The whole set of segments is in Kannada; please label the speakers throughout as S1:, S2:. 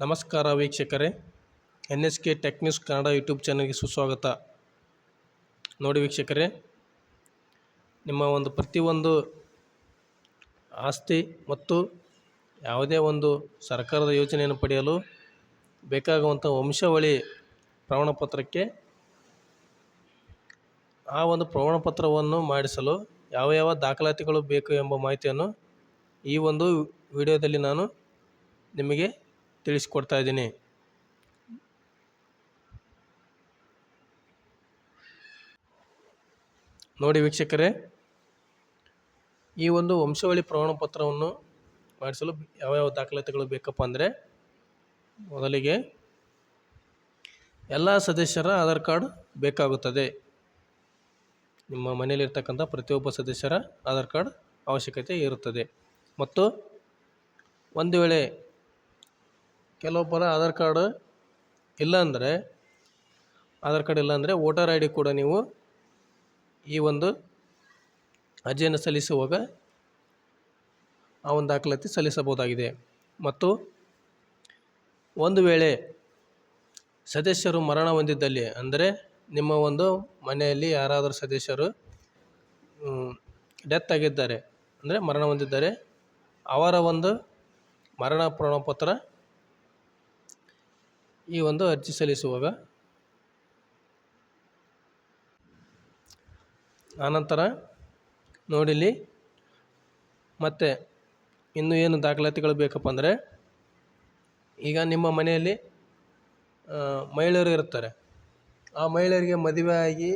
S1: ನಮಸ್ಕಾರ ವೀಕ್ಷಕರೇ. N S K tech news Kannada YouTube ಚಾನಲ್ಗೆ ಸುಸ್ವಾಗತ. ನೋಡಿ ವೀಕ್ಷಕರೇ, ನಿಮ್ಮ ಒಂದು ಪ್ರತಿಯೊಂದು ಆಸ್ತಿ ಮತ್ತು ಯಾವುದೇ ಒಂದು ಸರ್ಕಾರದ ಯೋಜನೆಯನ್ನು ಪಡೆಯಲು ಬೇಕಾಗುವಂಥ ವಂಶಾವಳಿ ಪ್ರಮಾಣಪತ್ರಕ್ಕೆ ಆ ಒಂದು ಪ್ರಮಾಣಪತ್ರವನ್ನು ಮಾಡಿಸಲು ಯಾವ ಯಾವ ದಾಖಲಾತಿಗಳು ಬೇಕು ಎಂಬ ಮಾಹಿತಿಯನ್ನು ಈ ಒಂದು ವಿಡಿಯೋದಲ್ಲಿ ನಾನು ನಿಮಗೆ ತಿಳಿಸ್ಕೊಡ್ತಾ ಇದ್ದೀನಿ. ನೋಡಿ ವೀಕ್ಷಕರೇ, ಈ ಒಂದು ವಂಶಾವಳಿ ಪ್ರಮಾಣ ಪತ್ರವನ್ನು ಮಾಡಿಸಲು ಯಾವ್ಯಾವ ದಾಖಲಾತಿಗಳು ಬೇಕಪ್ಪ ಅಂದರೆ, ಮೊದಲಿಗೆ ಎಲ್ಲ ಸದಸ್ಯರ ಆಧಾರ್ ಕಾರ್ಡ್ ಬೇಕಾಗುತ್ತದೆ. ನಿಮ್ಮ ಮನೆಯಲ್ಲಿರ್ತಕ್ಕಂಥ ಪ್ರತಿಯೊಬ್ಬ ಸದಸ್ಯರ ಆಧಾರ್ ಕಾರ್ಡ್ ಅವಶ್ಯಕತೆ ಇರುತ್ತದೆ. ಮತ್ತು ಒಂದು ವೇಳೆ ಕೆಲವೊಬ್ಬರ ಆಧಾರ್ ಕಾರ್ಡ್ ಇಲ್ಲ ಅಂದರೆ, ಆಧಾರ್ ಕಾರ್ಡ್ ಇಲ್ಲ ಅಂದರೆ ವೋಟರ್ ಐ ಡಿ ಕೂಡ ನೀವು ಈ ಒಂದು ಅರ್ಜಿಯನ್ನು ಸಲ್ಲಿಸುವಾಗ ಆ ಒಂದು ದಾಖಲಾತಿ ಸಲ್ಲಿಸಬಹುದಾಗಿದೆ. ಮತ್ತು ಒಂದು ವೇಳೆ ಸದಸ್ಯರು ಮರಣ ಹೊಂದಿದ್ದಲ್ಲಿ ಅಂದರೆ ನಿಮ್ಮ ಒಂದು ಮನೆಯಲ್ಲಿ ಯಾರಾದರೂ ಸದಸ್ಯರು ಡೆತ್ ಆಗಿದ್ದಾರೆ ಅಂದರೆ ಮರಣ ಹೊಂದಿದ್ದಾರೆ ಅವರ ಒಂದು ಮರಣ ಪ್ರಮಾಣಪತ್ರ ಈ ಒಂದು ಅರ್ಜಿ ಸಲ್ಲಿಸುವಾಗ? ಆನಂತರ ನೋಡಿಲಿ ಮತ್ತು ಇನ್ನು ಏನು ದಾಖಲಾತಿಗಳು ಬೇಕಪ್ಪ ಅಂದರೆ, ಈಗ ನಿಮ್ಮ ಮನೆಯಲ್ಲಿ ಮಹಿಳೆಯರು ಇರ್ತಾರೆ ಆ ಮಹಿಳೆಯರಿಗೆ ಮದುವೆ ಆಗಿ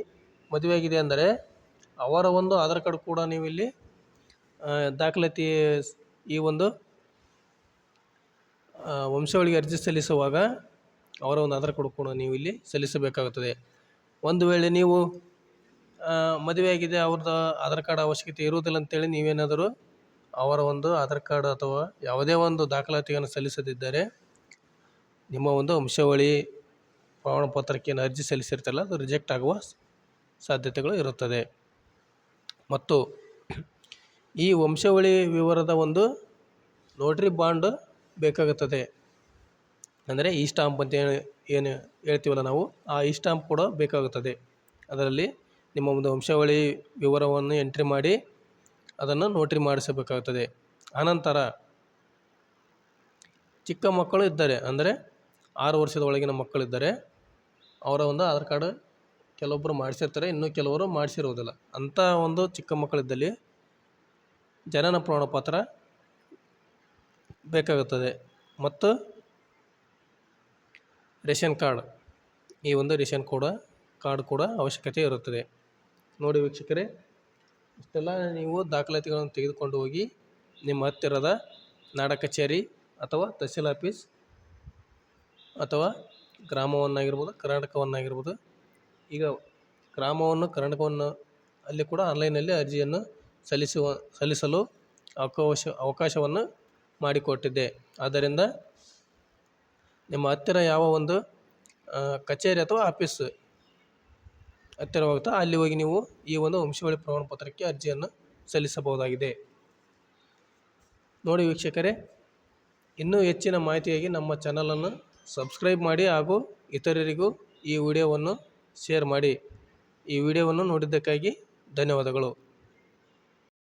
S1: ಮದುವೆ ಆಗಿದೆ ಅಂದರೆ ಅವರ ಒಂದು ಆಧಾರ್ ಕಾರ್ಡ್ ಕೂಡ ನೀವು ಇಲ್ಲಿ ದಾಖಲಾತಿ ಈ ಒಂದು ವಂಶಾವಳಿಗೆ ಅರ್ಜಿ ಸಲ್ಲಿಸುವಾಗ ಅವರ ಒಂದು ಆಧಾರ್ ಕಾರ್ಡ್ ಕೂಡ ನೀವು ಇಲ್ಲಿ ಸಲ್ಲಿಸಬೇಕಾಗುತ್ತದೆ. ಒಂದು ವೇಳೆ ನೀವು ಮದುವೆಯಾಗಿದೆ ಅವ್ರದ್ದು ಆಧಾರ್ ಕಾರ್ಡ್ ಅವಶ್ಯಕತೆ ಇರುವುದಿಲ್ಲ ಅಂತೇಳಿ ನೀವೇನಾದರೂ ಅವರ ಒಂದು ಆಧಾರ್ ಕಾರ್ಡ್ ಅಥವಾ ಯಾವುದೇ ಒಂದು ದಾಖಲಾತಿಯನ್ನು ಸಲ್ಲಿಸದಿದ್ದರೆ ನಿಮ್ಮ ಒಂದು ವಂಶಾವಳಿ ಪ್ರಮಾಣಪತ್ರಕ್ಕೆ ಏನು ಅರ್ಜಿ ಸಲ್ಲಿಸಿರ್ತಲ್ಲ ಅದು ರಿಜೆಕ್ಟ್ ಆಗುವ ಸಾಧ್ಯತೆಗಳು ಇರುತ್ತದೆ. ಮತ್ತು ಈ ವಂಶಾವಳಿ ವಿವರದ ಒಂದು ನೋಟ್ರಿ ಬಾಂಡ್ ಬೇಕಾಗುತ್ತದೆ. ಅಂದರೆ ಈ ಸ್ಟಾಂಪ್ ಅಂತ ಏನು ಏನು ಹೇಳ್ತೀವಲ್ಲ ನಾವು, ಆ ಈ ಸ್ಟಾಂಪ್ ಕೂಡ ಬೇಕಾಗುತ್ತದೆ. ಅದರಲ್ಲಿ ನಿಮ್ಮ ಒಂದು ವಂಶಾವಳಿ ವಿವರವನ್ನು ಎಂಟ್ರಿ ಮಾಡಿ ಅದನ್ನು ನೋಟ್ರಿ ಮಾಡಿಸಬೇಕಾಗುತ್ತದೆ. ಆನಂತರ ಚಿಕ್ಕ ಮಕ್ಕಳು ಇದ್ದಾರೆ, ಅಂದರೆ ಆರು ವರ್ಷದ ಒಳಗಿನ ಮಕ್ಕಳಿದ್ದಾರೆ ಅವರ ಒಂದು ಆಧಾರ್ ಕಾರ್ಡ್ ಕೆಲವೊಬ್ಬರು ಮಾಡಿಸಿರ್ತಾರೆ, ಇನ್ನೂ ಕೆಲವರು ಮಾಡಿಸಿರುವುದಿಲ್ಲ ಅಂಥ ಒಂದು ಚಿಕ್ಕ ಮಕ್ಕಳಿದ್ದಲ್ಲಿ ಜನನ ಪ್ರಮಾಣ ಪತ್ರ ಬೇಕಾಗುತ್ತದೆ. ಮತ್ತು ರೇಷನ್ ಕಾರ್ಡ್, ಈ ಒಂದು ರೇಷನ್ ಕೂಡ, ಕಾರ್ಡ್ ಕೂಡ ಅವಶ್ಯಕತೆ ಇರುತ್ತದೆ. ನೋಡಿ ವೀಕ್ಷಕರೇ, ಇಷ್ಟೆಲ್ಲ ನೀವು ದಾಖಲಾತಿಗಳನ್ನು ತೆಗೆದುಕೊಂಡು ಹೋಗಿ ನಿಮ್ಮ ಹತ್ತಿರದ ನಾಡ ಕಚೇರಿ ಅಥವಾ ತಹಸೀಲ್ ಆಫೀಸ್ ಅಥವಾ ಗ್ರಾಮವನ್ನಾಗಿರ್ಬೋದು, ಕರ್ನಾಟಕವನ್ನಾಗಿರ್ಬೋದು, ಈಗ ಗ್ರಾಮವನ್ನು, ಕರ್ನಾಟಕವನ್ನು ಅಲ್ಲಿ ಕೂಡ ಆನ್ಲೈನಲ್ಲಿ ಅರ್ಜಿಯನ್ನು ಸಲ್ಲಿಸುವ, ಸಲ್ಲಿಸಲು ಅವಕಾಶ, ಅವಕಾಶವನ್ನು ಮಾಡಿಕೊಟ್ಟಿದ್ದೆ ಆದ್ದರಿಂದ ನಿಮ್ಮ ಹತ್ತಿರ ಯಾವ ಒಂದು ಕಚೇರಿ ಅಥವಾ ಆಫೀಸ್ ಹತ್ತಿರವಾಗುತ್ತೋ ಅಲ್ಲಿ ಹೋಗಿ ನೀವು ಈ ಒಂದು ವಂಶಾವಳಿ ಪ್ರಮಾಣ ಪತ್ರಕ್ಕೆ ಅರ್ಜಿಯನ್ನು ಸಲ್ಲಿಸಬಹುದಾಗಿದೆ. ನೋಡಿ ವೀಕ್ಷಕರೇ, ಇನ್ನೂ ಹೆಚ್ಚಿನ ಮಾಹಿತಿಯಾಗಿ ನಮ್ಮ ಚಾನಲನ್ನು ಸಬ್ಸ್ಕ್ರೈಬ್ ಮಾಡಿ ಹಾಗೂ ಇತರರಿಗೂ ಈ ವಿಡಿಯೋವನ್ನು ಶೇರ್ ಮಾಡಿ. ಈ ವಿಡಿಯೋವನ್ನು ನೋಡಿದ್ದಕ್ಕಾಗಿ ಧನ್ಯವಾದಗಳು.